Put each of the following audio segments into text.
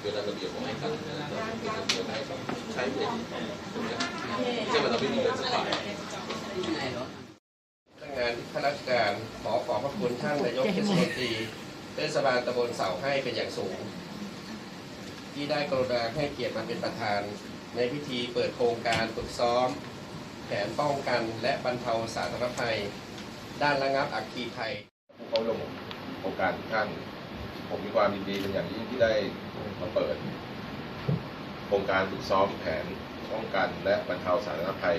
โดยตาระเบียบของให้กันเป็นระเบียบให้ใช้เป็นตรงเนี้ยไม่ใช่ว่าเราไม่มีเงินสักบาทพนักงานข้าราชการขอขอบพระคุณท่านนายกเทศมนตรีเทศบาลตำบลเสาให้เป็นอย่างสูง ที่ได้กรุณาให้เกียรติมาเป็นประธาน ในพิธีเปิดโครงการฝึกซ้อม แผนป้องกันและบรรเทาสาธารณภัย ด้านระงับอัคคีภัยผู้เข้าร่วมโครงการทุกท่าน ผมมีความยินดีเป็นอย่างยิ่งที่ได้มาเปิด โครงการฝึกซ้อมแผนป้องกัน และบรรเทาสาธารณภัย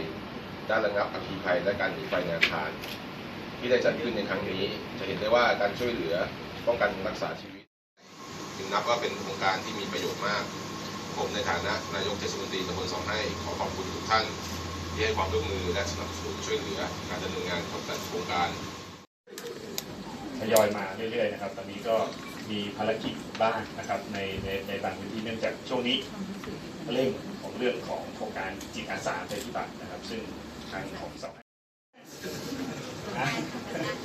ด้านระงับอัคคีภัย และการหนีไฟในอาคาร ที่ได้จัดขึ้นในครั้งนี้ จะเห็นได้ว่าการช่วยเหลือป้องกันรักษาชีวิตจึงนับว่าเป็นโครงการที่มีประโยชน์มาก ผมในฐานะนายกเทศมนตรีตำบลสองให้ขอขอบคุณทุกท่านที่ให้ความร่วมมือและสนับสนุนช่วยเหลือการดำเนินงานของโครงการทยอยมาเรื่อยๆนะครับ ตอนนี้ก็ มีภารกิจบ้างนะครับในในในบางพื้นที่เนื่องจากช่วงนี้เร่งของเรื่องของโครงการจิตอาสาภัยพิบัตินะครับ ซึ่งทางของสานะ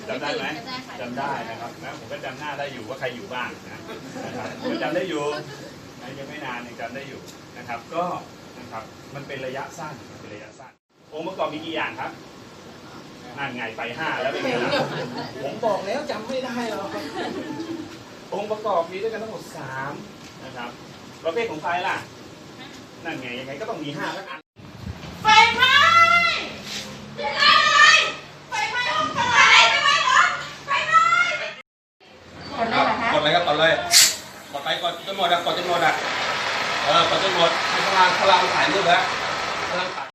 จำได้ไหมจำได้นะครับนะผมก็จำหน้าได้อยู่ว่าใครอยู่บ้างนะครับผมจำได้อยู่นะยังไม่นานยังจำได้อยู่นะครับ ก็นะครับมันเป็นระยะสั้นมันเป็นระยะสั้นองค์ประกอบมีกี่อย่างครับนั่นไงไปห้าแล้วเป็นไงล่ะผมบอกแล้วจำไม่ได้หรอก องค์ประกอบมีด้วยกันทั้งหมดสามนะครับประเภทของไฟล่ะ นั่นไงยังไงก็ต้องมีห้าสักอันไฟไหม้เป็นอะไรไฟไหม้ห้องไมไฟไหม้รถไฟไหม้กดเลยครับกดเลยกดไปกดจนหมดอะกดจนหมดอะเออกดจนหมดข้างล่างข้างล่างถ่ายรูปแล้วข้างล่างถ่าย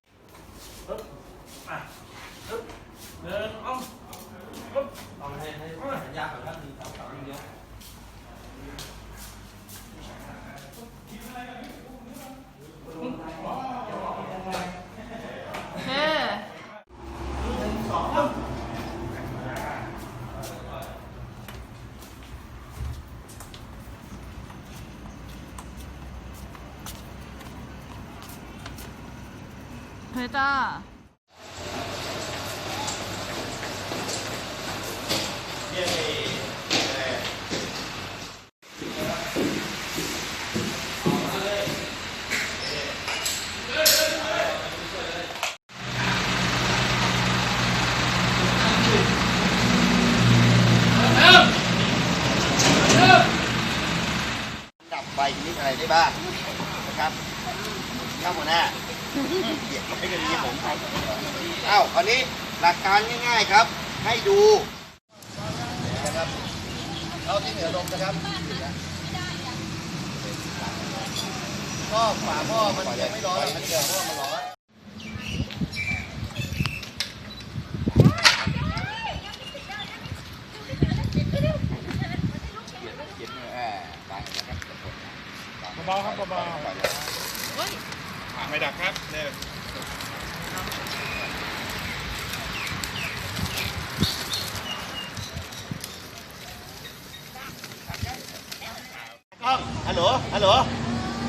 เฮ้ยจ้าดับไฟนิดอะไรได้บ้างนะครับข้าหัวหน้า เกียรติไม่กันนี้ผมอ้าวคราวนี้หลักการง่ายๆครับ ให้ดูนะครับเอาที่เหนือลมนะครับก็ฝาหม้อมันยังไม่ร้อนมันเดือดเพราะว่ามันร้อนเก็บเออไปนะครับเบาครับเบา ไม่ดับครับเนี่ยกล้องฮัลโหล ฮัลโหล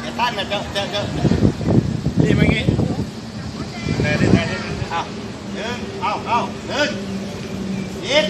เดี๋ยวท่านน่ะจะจะจะรีบมางี้ได้ได้ได้ได้เอาหนึ่งเอาเอาหนึ่งยิง